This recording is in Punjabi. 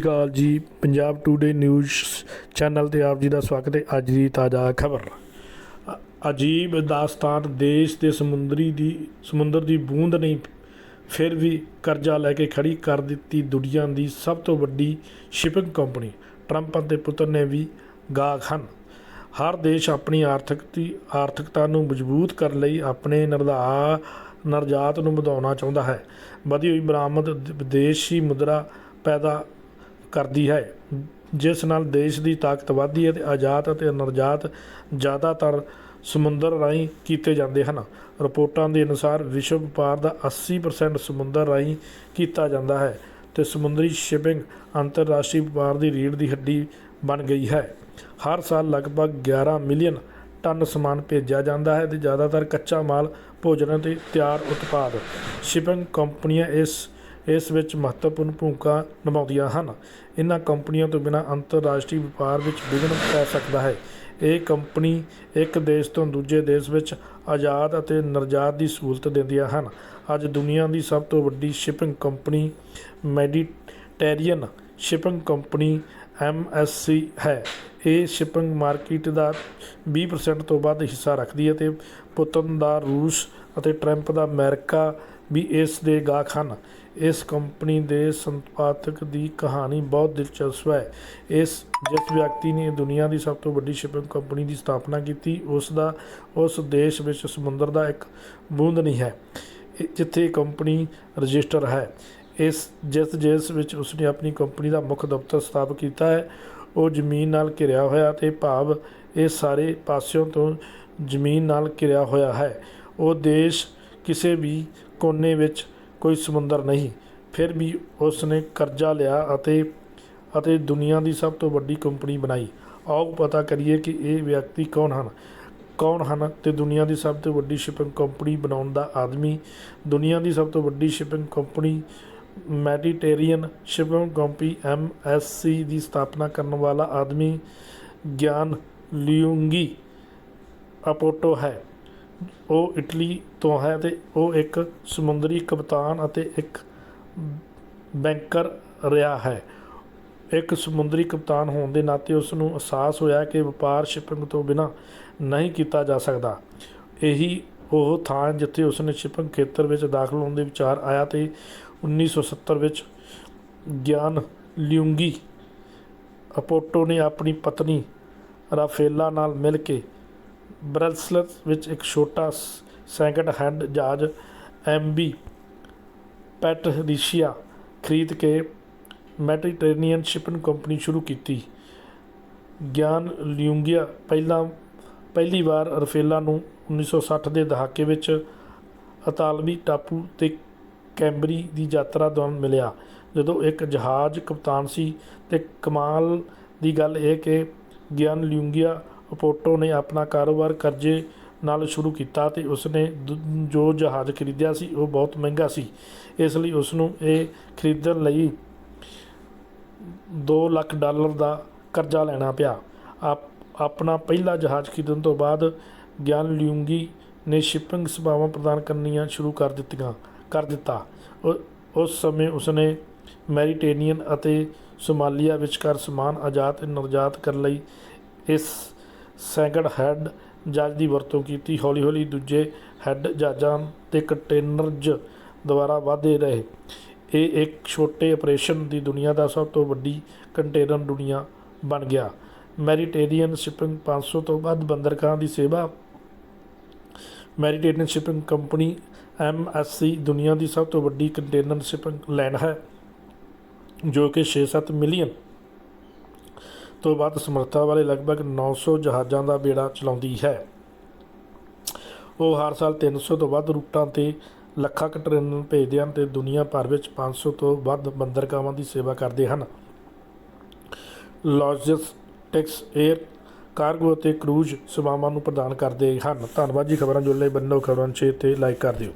ਸਤਿ ਸ਼੍ਰੀ ਅਕਾਲ ਜੀ, ਪੰਜਾਬ ਟੂਡੇ ਨਿਊਜ਼ ਚੈਨਲ ਤੇ ਆਪ ਜੀ ਦਾ ਸਵਾਗਤ ਹੈ। ਅੱਜ ਦੀ ਤਾਜ਼ਾ ਖਬਰ। ਅਜੀਬ ਦਾਸਤਾਨ ਦੇਸ਼ ਦੇ ਸਮੁੰਦਰੀ ਦੀ, ਸਮੁੰਦਰ ਦੀ ਬੂੰਦ ਨਹੀਂ, ਫਿਰ ਵੀ ਕਰਜ਼ਾ ਲੈ ਕੇ ਖੜੀ ਕਰ ਦਿੱਤੀ ਦੁਨੀਆ ਦੀ ਸਭ ਤੋਂ ਵੱਡੀ ਸ਼ਿਪਿੰਗ ਕੰਪਨੀ ਟਰੰਪ ਅਤੇ ਪੁੱਤਰ ਨੇ ਵੀ ਗਾਹਕ ਹਨ। ਹਰ ਦੇਸ਼ ਆਪਣੀ ਆਰਥਿਕਤੀ, ਆਰਥਿਕਤਾ ਨੂੰ ਮਜ਼ਬੂਤ ਕਰਨ ਲਈ ਆਪਣੇ ਨਿਰਧਾ, ਨਿਰਜਾਤ ਨੂੰ ਵਧਾਉਣਾ ਚਾਹੁੰਦਾ ਹੈ। ਵਧੀ ਹੋਈ ਬਰਾਮਦ ਵਿਦੇਸ਼ੀ ਮੁਦਰਾ ਪੈਦਾ ਕਰਦੀ ਹੈ। ਜਿਸ ਨਾਲ ਦੇਸ਼ ਦੀ ਤਾਕਤ ਵਧਦੀ ਹੈ ਤੇ ਆਜ਼ਾਦ ਅਤੇ ਨਿਰਯਾਤ ਜ਼ਿਆਦਾਤਰ ਸਮੁੰਦਰ ਰਾਹੀਂ ਕੀਤੇ ਜਾਂਦੇ ਹਨ। ਰਿਪੋਰਟਾਂ ਦੇ ਅਨੁਸਾਰ ਵਿਸ਼ਵ ਵਪਾਰ ਦਾ 80% ਸਮੁੰਦਰ ਰਾਹੀਂ ਕੀਤਾ ਜਾਂਦਾ ਹੈ ਤੇ ਸਮੁੰਦਰੀ ਸ਼ਿਪਿੰਗ ਅੰਤਰਰਾਸ਼ਟਰੀ ਵਪਾਰ ਦੀ ਰੀੜ ਦੀ ਹੱਡੀ ਬਣ ਗਈ ਹੈ। ਹਰ ਸਾਲ ਲਗਭਗ 11 ਮਿਲੀਅਨ ਟਨ ਸਮਾਨ ਭੇਜਿਆ ਜਾਂਦਾ ਹੈ ਤੇ ਜ਼ਿਆਦਾਤਰ ਕੱਚਾ ਮਾਲ, ਭੋਜਨ ਅਤੇ ਤਿਆਰ ਉਤਪਾਦ। ਸ਼ਿਪਿੰਗ ਕੰਪਨੀਆਂ ਇਸ ਇਸ ਵਿੱਚ ਮਹੱਤਵਪੂਰਨ ਭੂਮਿਕਾ ਨਿਭਾਉਂਦੀਆਂ ਹਨ। ਇਹਨਾਂ ਕੰਪਨੀਆਂ ਤੋਂ ਬਿਨਾਂ ਅੰਤਰਰਾਸ਼ਟਰੀ ਵਪਾਰ ਵਿੱਚ ਵਿਘਨ ਪੈ ਸਕਦਾ ਹੈ। ਇਹ ਕੰਪਨੀ ਇੱਕ ਦੇਸ਼ ਤੋਂ ਦੂਜੇ ਦੇਸ਼ ਵਿੱਚ ਆਜ਼ਾਦ ਅਤੇ ਨਿਰਯਾਤ ਦੀ ਸਹੂਲਤ ਦਿੰਦੀਆਂ ਹਨ। ਅੱਜ ਦੁਨੀਆ ਦੀ ਸਭ ਤੋਂ ਵੱਡੀ shipping company Mediterranean shipping company MSC ਹੈ। ਇਹ ਸ਼ਿਪਿੰਗ ਮਾਰਕੀਟ ਦਾ 20% ਤੋਂ ਵੱਧ ਹਿੱਸਾ ਰੱਖਦੀ ਹੈ ਤੇ ਪੁਤਨ ਦਾ ਰੂਸ ਅਤੇ ਟਰੰਪ ਦਾ ਅਮਰੀਕਾ ਵੀ ਇਸ ਦੇ ਗਾਹਕ ਹਨ। ਇਸ ਕੰਪਨੀ ਦੇ ਸੰਪਾਦਕ ਦੀ ਕਹਾਣੀ ਬਹੁਤ ਦਿਲਚਸਪ ਹੈ। ਇਸ ਜਿਸ ਵਿਅਕਤੀ ਨੇ ਦੁਨੀਆ ਦੀ ਸਭ ਤੋਂ ਵੱਡੀ ਸ਼ਿਪਿੰਗ ਕੰਪਨੀ ਦੀ ਸਥਾਪਨਾ ਕੀਤੀ, ਉਸ ਦਾ, ਉਸ ਦੇਸ਼ ਵਿੱਚ ਸਮੁੰਦਰ ਦਾ ਇੱਕ ਬੂੰਦ ਨਹੀਂ ਹੈ ਜਿੱਥੇ ਕੰਪਨੀ ਰਜਿਸਟਰ ਹੈ। ਇਸ ਜਿਸ ਜਿਸ ਵਿੱਚ ਉਸਨੇ ਆਪਣੀ ਕੰਪਨੀ ਦਾ ਮੁੱਖ ਦਫ਼ਤਰ ਸਥਾਪਿਤ ਕੀਤਾ ਹੈ, ਉਹ ਜ਼ਮੀਨ ਨਾਲ ਘਿਰਿਆ ਹੋਇਆ ਤੇ ਭਾਵ ਇਹ ਸਾਰੇ ਪਾਸਿਓਂ ਤੋਂ ਜ਼ਮੀਨ ਨਾਲ ਘਿਰਿਆ ਹੋਇਆ ਹੈ। ਉਹ ਦੇਸ਼ ਕਿਸੇ ਵੀ ਕੋਨੇ ਵਿੱਚ ਕੋਈ ਸਮੁੰਦਰ ਨਹੀਂ। ਫਿਰ ਵੀ ਉਸ ਨੇ ਕਰਜ਼ਾ ਲਿਆ ਅਤੇ ਅਤੇ ਦੁਨੀਆ ਦੀ ਸਭ ਤੋਂ ਵੱਡੀ ਕੰਪਨੀ ਬਣਾਈ। ਆਓ ਪਤਾ ਕਰੀਏ ਕਿ ਇਹ ਵਿਅਕਤੀ ਕੌਣ ਹਨ। ਕੌਣ ਹਨ ਤੇ ਦੁਨੀਆ ਦੀ ਸਭ ਤੋਂ ਵੱਡੀ ਸ਼ਿਪਿੰਗ ਕੰਪਨੀ ਬਣਾਉਣ ਦਾ ਆਦਮੀ? ਦੁਨੀਆ ਦੀ ਸਭ ਤੋਂ ਵੱਡੀ shipping company Mediterranean shipping company MSC ਦੀ ਸਥਾਪਨਾ ਕਰਨ ਵਾਲਾ ਆਦਮੀ ਗਿਆਨ ਲਿਉਂਗੀ ਅਪੋਟੋ ਹੈ। ਉਹ ਇਟਲੀ ਤੋਂ ਹੈ ਅਤੇ ਉਹ ਇੱਕ ਸਮੁੰਦਰੀ ਕਪਤਾਨ ਅਤੇ ਇੱਕ ਬੈਂਕਰ ਰਿਹਾ ਹੈ। ਇੱਕ ਸਮੁੰਦਰੀ ਕਪਤਾਨ ਹੋਣ ਦੇ ਨਾਤੇ ਉਸ ਨੂੰ ਅਹਿਸਾਸ ਹੋਇਆ ਕਿ ਵਪਾਰ ਸ਼ਿਪਿੰਗ ਤੋਂ ਬਿਨਾ ਨਹੀਂ ਕੀਤਾ ਜਾ ਸਕਦਾ। ਇਹੀ ਉਹ ਥਾਂ ਜਿੱਥੇ ਉਸ ਨੇ ਸ਼ਿਪਿੰਗ ਖੇਤਰ ਵਿੱਚ ਦਾਖਲ ਹੋਣ ਦੇ ਵਿਚਾਰ ਆਇਆ ਤੇ 1970 ਵਿੱਚ ਗਿਆਨ ਲਿਉਂਗੀ ਅਪੋਟੋ ਨੇ ਆਪਣੀ ਪਤਨੀ ਰਾਫੇਲਾ ਨਾਲ ਮਿਲ ਕੇ ਬ੍ਰਸਲਸ ਵਿੱਚ ਇੱਕ ਛੋਟਾ ਸੈਕੰਡ ਹੈਂਡ ਜਹਾਜ਼ ਐਮਬੀ ਪੈਟਰੀਸ਼ੀਆ ਖਰੀਦ ਕੇ ਮੈਡੀਟੇਰੀਅਨ ਸ਼ਿਪਿੰਗ ਕੰਪਨੀ ਸ਼ੁਰੂ ਕੀਤੀ। ਗਿਆਨ ਲਿਉਂਗੀਆ ਪਹਿਲਾਂ, ਪਹਿਲੀ ਵਾਰ ਰਫੇਲਾ ਨੂੰ 1960 ਦੇ ਦਹਾਕੇ ਵਿੱਚ ਅਤਾਲਵੀ ਟਾਪੂ ਤੇ ਕੈਂਬਰੀ ਦੀ ਯਾਤਰਾ ਦੌਰਾਨ ਮਿਲਿਆ, ਜਦੋਂ ਇੱਕ ਜਹਾਜ਼ ਕਪਤਾਨ ਸੀ ਤੇ ਕਮਾਲ ਦੀ ਗੱਲ ਇਹ ਕਿ ਗਿਆਨ ਲਿਉਂਗੀਆ ਅਪੋਟੋ ਨੇ ਆਪਣਾ ਕਾਰੋਬਾਰ ਕਰਜ਼ੇ ਨਾਲ ਸ਼ੁਰੂ ਕੀਤਾ ਅਤੇ ਉਸਨੇ ਦੁ- ਜੋ ਜਹਾਜ਼ ਖਰੀਦਿਆ ਸੀ, ਉਹ ਬਹੁਤ ਮਹਿੰਗਾ ਸੀ। ਇਸ ਲਈ ਉਸ ਨੂੰ ਇਹ ਖਰੀਦਣ ਲਈ 2 ਲੱਖ ਡਾਲਰ ਦਾ ਕਰਜ਼ਾ ਲੈਣਾ ਪਿਆ। ਆਪ, ਆਪਣਾ ਪਹਿਲਾ ਜਹਾਜ਼ ਖਰੀਦਣ ਤੋਂ ਬਾਅਦ ਗਿਆਨ ਲਿਉਂਗੀ ਨੇ ਸ਼ਿਪਿੰਗ ਸੇਵਾਵਾਂ ਪ੍ਰਦਾਨ ਕਰਨੀਆਂ ਸ਼ੁਰੂ ਕਰ ਦਿੱਤੀਆਂ, ਕਰ ਦਿੱਤਾ। ਉਹ- ਉਸ ਸਮੇਂ ਉਸਨੇ ਮੈਰੀਟੇਨੀਅਨ ਅਤੇ ਸੋਮਾਲੀਆ ਵਿਚਕਾਰ ਸਮਾਨ ਆਜ਼ਾਦ ਨਿਰਜਾਤ ਕਰਨ ਲਈ ਇਸ ਸੈਕੰਡ ਹੈੱਡ ਜਹਾਜ਼ ਦੀ ਵਰਤੋਂ ਕੀਤੀ। ਹੌਲੀ ਹੌਲੀ ਦੂਜੇ ਹੈੱਡ ਜਹਾਜ਼ਾਂ ਅਤੇ ਕੰਟੇਨਰਜ਼ ਦੁਆਰਾ ਵਧਦੇ ਰਹੇ। ਇਹ ਇੱਕ ਛੋਟੇ ਆਪਰੇਸ਼ਨ ਦੀ ਦੁਨੀਆ ਦਾ ਸਭ ਤੋਂ ਵੱਡੀ ਕੰਟੇਨਰ ਦੁਨੀਆ ਬਣ ਗਿਆ। ਮੈਰੀਟੇਰੀਅਨ ਸ਼ਿਪਿੰਗ 500 ਤੋਂ ਵੱਧ ਬੰਦਰਗਾਹਾਂ ਦੀ ਸੇਵਾ। ਮੈਰੀਟੇਰੀਅਨ ਸ਼ਿਪਿੰਗ ਕੰਪਨੀ ਐਮਐਸਸੀ ਦੁਨੀਆ ਦੀ ਸਭ ਤੋਂ ਵੱਡੀ ਕੰਟੇਨਰ ਸ਼ਿਪਿੰਗ ਲਾਈਨ ਹੈ, ਜੋ ਕਿ 6-7 ਮਿਲੀਅਨ ਤੋਂ ਵੱਧ ਸਮਰੱਥਾ ਵਾਲੇ ਲਗਭਗ 900 ਜਹਾਜ਼ਾਂ ਦਾ ਬੇੜਾ ਚਲਾਉਂਦੀ ਹੈ। ਉਹ ਹਰ ਸਾਲ 300 ਤੋਂ ਵੱਧ ਰੂਟਾਂ ਤੇ ਲੱਖਾਂ ਕੰਟੇਨਰ ਭੇਜਦੇ ਹਨ ਤੇ ਦੁਨੀਆ ਭਰ ਵਿੱਚ 500 ਤੋਂ ਵੱਧ ਬੰਦਰਗਾਹਾਂ ਦੀ ਸੇਵਾ ਕਰਦੇ ਹਨ। ਲੌਜਿਸਟਿਕਸ 에ਅਰ ਕਾਰਗੋ ਅਤੇ ਕਰੂਜ਼ ਸੇਵਾਵਾਂ ਨੂੰ ਪ੍ਰਦਾਨ ਕਰਦੇ ਹਨ। ਧੰਨਵਾਦ ਜੀ ਖਬਰਾਂ ਜੁੜਨ ਲਈ। ਬੰਨੋ ਖਬਰਾਂ 6 ਤੇ ਲਾਈਕ ਕਰ ਦਿਓ।